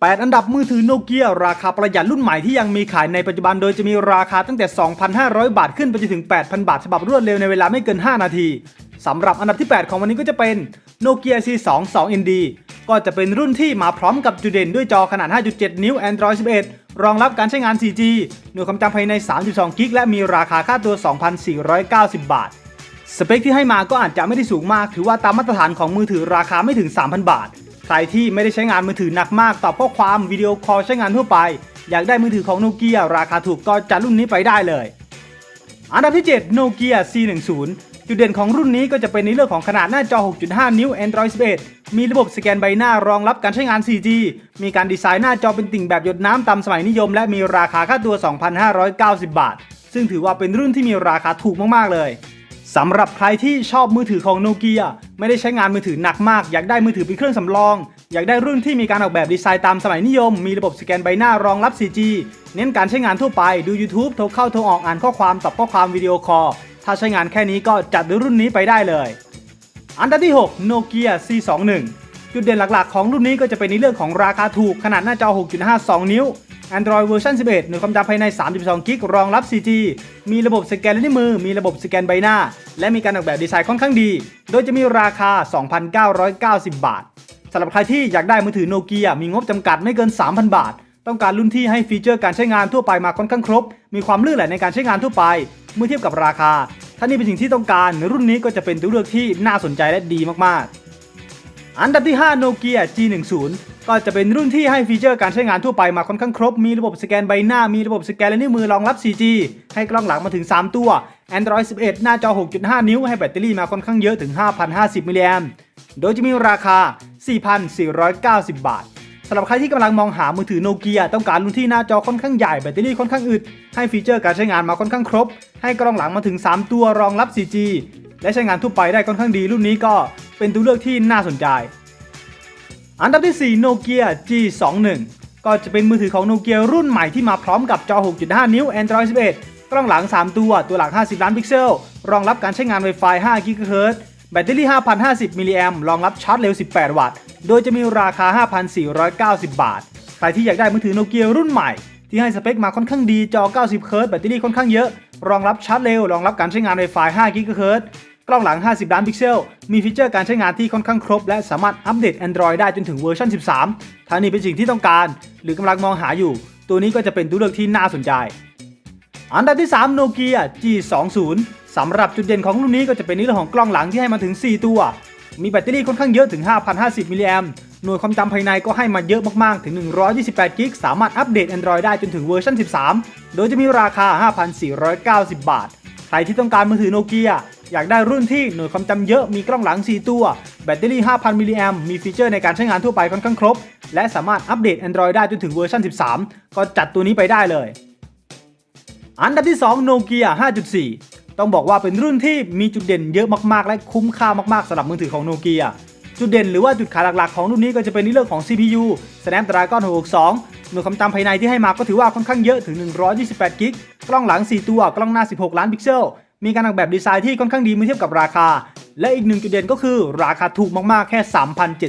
8 อันดับมือถือโนเกียราคาประหยัดรุ่นใหม่ที่ยังมีขายในปัจจุบันโดยจะมีราคาตั้งแต่ 2,500 บาทขึ้นไปจนถึง 8,000 บาทฉบับรวดเร็วในเวลาไม่เกิน 5 นาทีสำหรับอันดับที่ 8 ของวันนี้ก็จะเป็น Nokia C2 2 ND ก็จะเป็นรุ่นที่มาพร้อมกับจุดเด่นด้วยจอขนาด 5.7 นิ้ว Android 11 รองรับการใช้งาน 4G หน่วยความจำภายใน 32 กิกและมีราคาค่าตัว 2,490 บาท สเปคที่ให้มาก็อาจจะไม่ได้สูงมาก ถือว่าตามมาตรฐานของมือถือราคาไม่ถึง 3,000 บาท ใครที่ไม่ได้ใช้งานมือถือหนักมากตอบข้อความวิดีโอคอลใช้งานทั่วไป อยากได้มือถือของโนเกียราคาถูกก็จัดรุ่นนี้ไปได้เลย อันดับที่7 Nokia C10 จุดเด่นของรุ่นนี้ก็จะเป็นในเรื่องของขนาดหน้าจอ 6.5 นิ้ว Android 11 มีระบบสแกนใบหน้ารองรับการใช้งาน 4G มีการดีไซน์หน้าจอเป็นติ่งแบบหยดน้ำตามสมัยนิยม และมีราคาค่าตัว 2,590 บาท ซึ่งถือว่าเป็นรุ่นที่มีราคาถูกมากๆเลย สำหรับใครที่ชอบมือถือของโนเกียไม่ได้ใช้งานมือถือหนักมาก อยากได้มือถือเป็นเครื่องสำรอง อยากได้รุ่นที่มีการออกแบบดีไซน์ตามสมัยนิยม มีระบบสแกนใบหน้ารองรับ 4G เน้นการใช้งานทั่วไปดู YouTube โทรเข้าโทรออกอ่านข้อความตอบข้อความวิดีโอคอลถ้าใช้งานแค่นี้ก็จัดด้วยรุ่นนี้ไปได้เลย อันดับที่ 6 Nokia C21 จุดเด่นหลักๆของรุ่นนี้ก็จะเป็นในเรื่องของราคาถูกขนาดหน้าจอ 6.52 นิ้ว Android เวอร์ชัน11หน่วยความจำภายใน 32 กิก รองรับ 4G มีระบบสแกนลายนิ้วมือ มีระบบสแกนใบหน้า และมีการออกแบบดีไซน์ค่อนข้างดี โดยจะมีราคา 2,990 บาท สำหรับใครที่อยากได้มือถือโนเกียมีงบจำกัดไม่เกิน 3,000 บาท ต้องการรุ่นที่ให้ฟีเจอร์การใช้งานทั่วไปมาค่อนข้างครบ มีความลื่นไหลในการใช้งานทั่วไป เมื่อเทียบกับราคา ถ้านี่เป็นสิ่งที่ต้องการรุ่นนี้ก็จะเป็นตัวเลือกที่น่าสนใจและดีมากๆ อันดับที่5 Nokia G10 ก็จะเป็นรุ่นที่ให้ฟีเจอร์การใช้งานทั่วไปมาค่อนข้างครบ มีระบบสแกนใบหน้า มีระบบสแกนและนิ้วมือรองรับ 4G ให้กล้องหลังมาถึง 3 ตัว Android 11 หน้าจอ 6.5 นิ้ว ให้แบตเตอรี่มาค่อนข้างเยอะถึง 5,050มิลลิแอมโดยจะมีราคา 4,490 บาทสำหรับใครที่กำลังมองหามือถือโนเกียต้องการรุ่นที่หน้าจอค่อนข้างใหญ่แบตเตอรี่ค่อนข้างอึด ให้ฟีเจอร์การใช้งานมาค่อนข้างครบ ให้กล้องหลังมาถึง 3 ตัวรองรับ 4G และใช้งานทั่วไปได้ค่อนข้างดีรุ่นนี้ก็เป็นตัวเลือกที่น่าสนใจ อันดับที่ 4 Nokia G21 ก็จะเป็นมือถือของโนเกียรุ่นใหม่ที่มาพร้อมกับจอ 6.5 นิ้ว Android 11 กล้องหลัง 3 ตัว ตัวหลัง 50 ล้านพิกเซล รองรับการใช้งาน Wi-Fi 5 GHz แบตเตอรี่ 5,050 มิลลิแอมรองรับชาร์จเร็ว 18 วัตต์ โดยจะมีราคา 5,490 บาท ใครที่อยากได้มือถือโนเกียรุ่นใหม่ ที่ให้สเปคมาค่อนข้างดี จอ 90 เฮิรตซ์แบตเตอรี่ค่อนข้างเยอะ รองรับชาร์จเร็ว รองรับการใช้งาน Wi-Fi 5 GHz กล้องหลัง 50 ล้านพิกเซล มีฟีเจอร์การใช้งานที่ค่อนข้างครบ และสามารถอัปเดต Android ได้จนถึงเวอร์ชัน13 ถ้านี่เป็นสิ่งที่ต้องการ หรือกำลังมองหาอยู่ ตัวนี้ก็จะเป็นตัวเลือกที่น่าสนใจ อันดับที่ 3 Nokia G20 สำหรับจุดเด่นของรุ่นนี้ก็จะเป็นในเรื่องของกล้องหลังที่ให้มาถึง 4 ตัว มีแบตเตอรี่ค่อนข้างเยอะถึง 5,050มิลลิแอมหน่วยความจำภายในก็ให้มาเยอะมาก ๆ ถึง 128กิกสามารถอัปเดต Android ได้จนถึงเวอร์ชัน13 โดยจะมีราคา 5,490 บาท ใครที่ต้องการมือถือโนเกีย อยากได้รุ่นที่หน่วยความจำเยอะมีกล้องหลัง 4 ตัว แบตเตอรี่ 5,000 มิลลิแอมมีฟีเจอร์ในการใช้งานทั่วไปค่อนข้างครบ และสามารถอัปเดต Android ได้จนถึงเวอร์ชัน 13 ก็จัดตัวนี้ไปได้เลย อันดับที่ 2 Nokia 5.4 ต้องบอกว่าเป็นรุ่นที่มีจุดเด่นเยอะมากๆ และคุ้มค่ามากๆสำหรับมือถือของโนเกียจุดเด่นหรือว่าจุดขายหลักๆของรุ่นนี้ก็จะเป็นในเรื่องของ CPU Snapdragon 662 หน่วยความจำภายในที่ให้มาก็ถือว่าค่อนข้างเยอะถึง 128 กิก กล้องหลัง 4 ตัว กล้องหน้า 16 ล้านพิกเซล มีการออกแบบดีไซน์ที่ค่อนข้างดีเมื่อเทียบกับราคา และอีกหนึ่งจุดเด่นก็คือราคาถูกมากๆแค่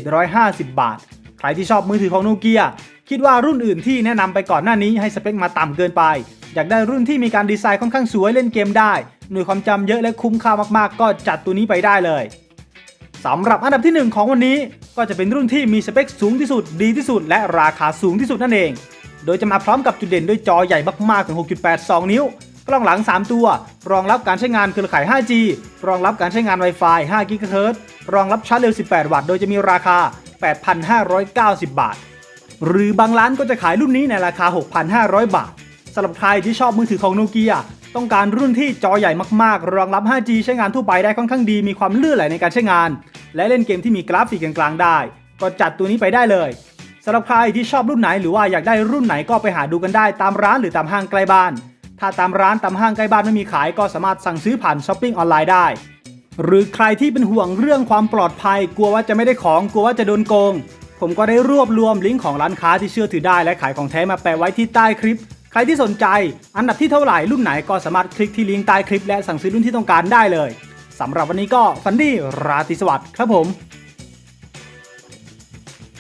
3,750 บาท ใครที่ชอบมือถือของโนเกียคิดว่ารุ่นอื่นที่แนะนำไปก่อนหน้านี้ให้สเปคมาต่ำเกินไป อยากได้รุ่นที่มีการดีไซน์ค่อนข้างสวยเล่นเกมได้ หน่วยความจำเยอะและคุ้มค่ามากๆ ก็จัดตัวนี้ไปได้เลยสำหรับอันดับที่ 1 ของวันนี้ก็จะเป็นรุ่นที่มีสเปคสูงที่สุด ดีที่สุด และราคาสูงที่สุดนั่นเอง โดยจะมาพร้อมกับจุดเด่นด้วยจอใหญ่มากๆถึง 6.82 นิ้ว กล้องหลัง 3 ตัว รองรับการใช้งานเครือข่าย 5G รองรับการใช้งาน Wi-Fi 5 GHz รองรับชาร์จเร็ว 18 วัตต์ โดยจะมีราคา 8,590 บาท หรือบางร้านก็จะขายรุ่นนี้ในราคา 6,500 บาทสำหรับใครที่ชอบมือถือของโนเกียต้องการรุ่นที่จอใหญ่มากๆ รองรับ 5G ใช้งานทั่วไปได้ค่อนข้างดี มีความลื่นไหลในการใช้งาน และเล่นเกมที่มีกราฟิกกลางๆ ได้ ก็จัดตัวนี้ไปได้เลยสำหรับใครที่ชอบรุ่นไหนหรือว่าอยากได้รุ่นไหนก็ไปหาดูกันได้ตามร้านหรือตามห้างใกล้บ้าน ถ้าตามร้านตามห้างใกล้บ้านไม่มีขายก็สามารถสั่งซื้อผ่านช้อปปิ้งออนไลน์ได้ หรือใครที่เป็นห่วงเรื่องความปลอดภัย กลัวว่าจะไม่ได้ของกลัวว่าจะโดนโกง ผมก็ได้รวบรวมลิงก์ของร้านค้าที่เชื่อถือได้และขายของแท้มาแปะไว้ที่ใต้คลิป ใครที่สนใจ อันดับที่เท่าไหร่รุ่นไหนก็สามารถคลิกที่ลิงก์ใต้คลิป และสั่งซื้อรุ่นที่ต้องการได้เลยสำหรับวันนี้ก็ฟันดี้ราตรีสวัสดิ์ครับผม